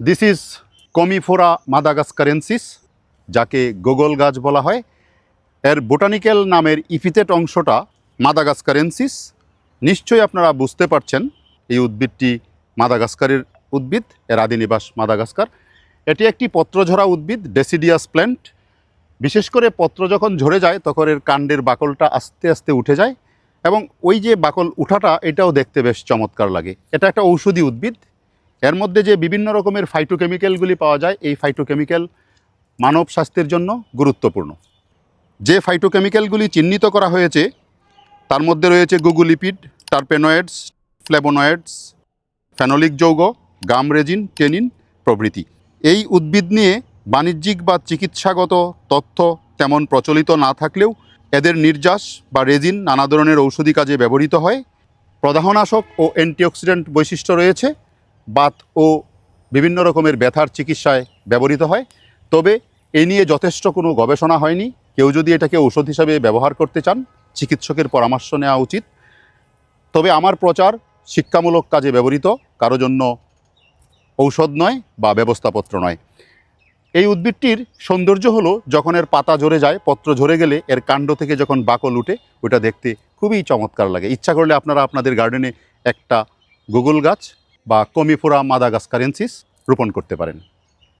This is commiphora মাদাগাস্কারেন্সিস যাকে গোগল গাছ বলা হয়। এর বোটানিক্যাল নামের ইফিতেট অংশটা মাদাগাস্কারেন্সিস। নিশ্চয়ই আপনারা বুঝতে পারছেন এই উদ্ভিদটি মাদাগাস্কারের উদ্ভিদ, এর আদি নিবাস মাদাগাস্কার। এটি একটি পত্রঝরা উদ্ভিদ ডেসিডিয়াস প্ল্যান্ট বিশেষ করে পত্র যখন ঝরে যায়, তখন এর কাণ্ডের বাকলটা আস্তে আস্তে উঠে যায়। এবং ওই যে বাকল উঠাটা, এটাও দেখতে বেশ চমৎকার লাগে। এটা একটা ঔষধি উদ্ভিদ। এর মধ্যে যে বিভিন্ন রকমের ফাইটোকেমিক্যালগুলি পাওয়া যায়, এই ফাইটোকেমিক্যাল মানব স্বাস্থ্যের জন্য গুরুত্বপূর্ণ। যে ফাইটোকেমিক্যালগুলি চিহ্নিত করা হয়েছে, তার মধ্যে রয়েছে গুগুলিপিড টারপেনয়েডস ফ্লেবোনয়েডস ফেনোলিক যৌগ গাম রেজিন টেনিন প্রভৃতি। এই উদ্ভিদ নিয়ে বাণিজ্যিক বা চিকিৎসাগত তথ্য তেমন প্রচলিত না থাকলেও এদের নির্যাস বা রেজিন নানা ধরনের ঔষধি কাজে ব্যবহৃত হয়। প্রদাহনাশক ও অ্যান্টিঅক্সিডেন্ট বৈশিষ্ট্য রয়েছে। বাত ও বিভিন্ন রকমের ব্যথার চিকিৎসায় ব্যবহৃত হয়। তবে এ নিয়ে যথেষ্ট কোনো গবেষণা হয়নি। কেউ যদি এটাকে ঔষধ হিসাবে ব্যবহার করতে চান, চিকিৎসকের পরামর্শ নেওয়া উচিত। তবে আমার প্রচার শিক্ষামূলক কাজে ব্যবহৃত, কারও জন্য ঔষধ নয় বা ব্যবস্থাপত্র নয়। এই উদ্ভিদটির সৌন্দর্য হলো, যখন এর পাতা ঝরে যায়, পত্র ঝরে গেলে এর কাণ্ড থেকে যখন বাকল উঠে, ওটা দেখতে খুবই চমৎকার লাগে। ইচ্ছা করলে আপনারা আপনাদের গার্ডেনে একটা গুগল গাছ বা কমিফোরা মাদাগাস্কারেন্সিস রোপণ করতে পারেন।